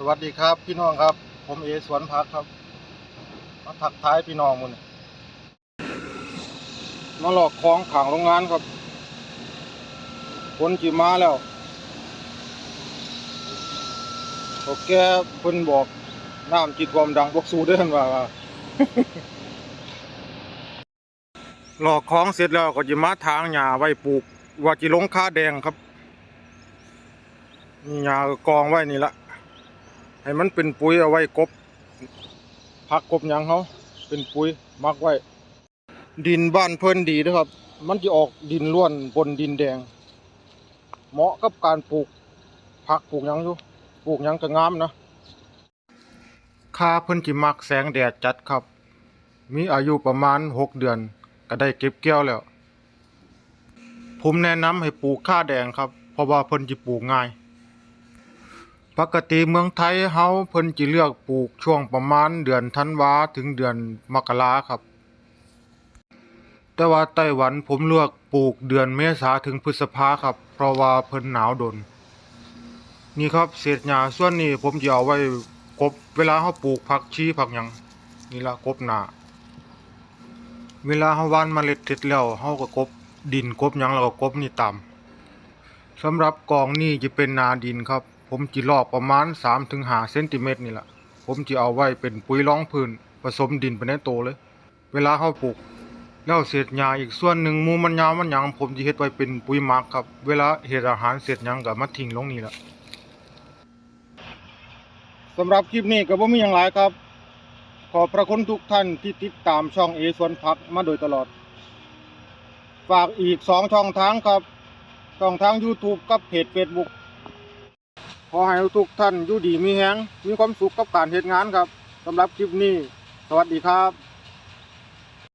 สวัสดีครับ พี่น้องครับ ผมเอสวนพักครับ มาทักท้ายพี่น้องมันมาหลอกคลองขังโรงงานครับคนจีมาแล้วโอเคเพิ่นบอกน้ำจีท่วมดังบกสูเดินว่าว่าหลอกคลองเสร็จแล้วก็จะมาทางหญ้าไว้ปลูก ว่าจิลงค่าแดงครับนี่หญ้ากองไว้นี่ละ ให้มันเป็นปุ๋ยเอาไว้กบผักกบยังเขาเป็นปุ๋ยมักไว้ ดินบ้านเพิ่นดีเด้อครับ มันจะออกดินล้วนบนดินแดง เหมาะกับการปลูกผักปลูกยังอยู่ปลูกยังก็งามนะค่าเพิ่นสิมักแสงแดดจัดครับ มีอายุประมาณหกเดือน ก็ได้เก็บเกี่ยวแล้ว ผมแนะนำให้ปลูกข้าแดงครับ เพราะว่าเพิ่นสิปลูกง่าย ปกติเมืองไทยเฮาเพิ่นจิเลือกปลูกช่วงประมาณเดือนธันวาถึงเดือนมกราครับ แต่ว่าไต้หวันผมเลือกปลูกเดือนเมษาถึงพฤษภาครับ เพราะว่าเพิ่นหนาวดน นี่ครับเศษหญ้าส่วนนี้ผมจะเอาไว้กบเวลาเฮาปลูกผักชีผักหยังนี่ละกบหน้าเวลาเฮาหว่านเมล็ดเสร็จแล้วเฮาก็กบดินกบหยังแล้วก็กบนี่ตามสำหรับกองนี่จะเป็นนาดินครับ ผมจิลอกประมาณ3ถึง5เซนติเมตรนี่แหละผมจะเอาไว้เป็นปุ๋ยรองพื้นผสมดินไปในโตเลย เวลาเขาปลูกแล้วเศษหญ้าอีกส่วนหนึ่งมูมันยาวมันหยังผมจะเฮ็ดไว้เป็นปุ๋ยหมักครับ เวลาเฮ็ดอาหารเสร็จหยังก็มาทิ้งลงนี่แหละสำหรับคลิปนี้ก็บ่มีหยังหลายครับ ขอพระคุณทุกท่านที่ติดตามช่องเอสวนพักมาโดยตลอด ฝากอีกสองช่องทางครับ ช่องทาง YouTube กับเพจ Facebook ขอให้ทุกท่านอยู่ดีมีแฮงมีความสุขกับการเหตุงานครับสำหรับคลิปนี้ สวัสดีครับ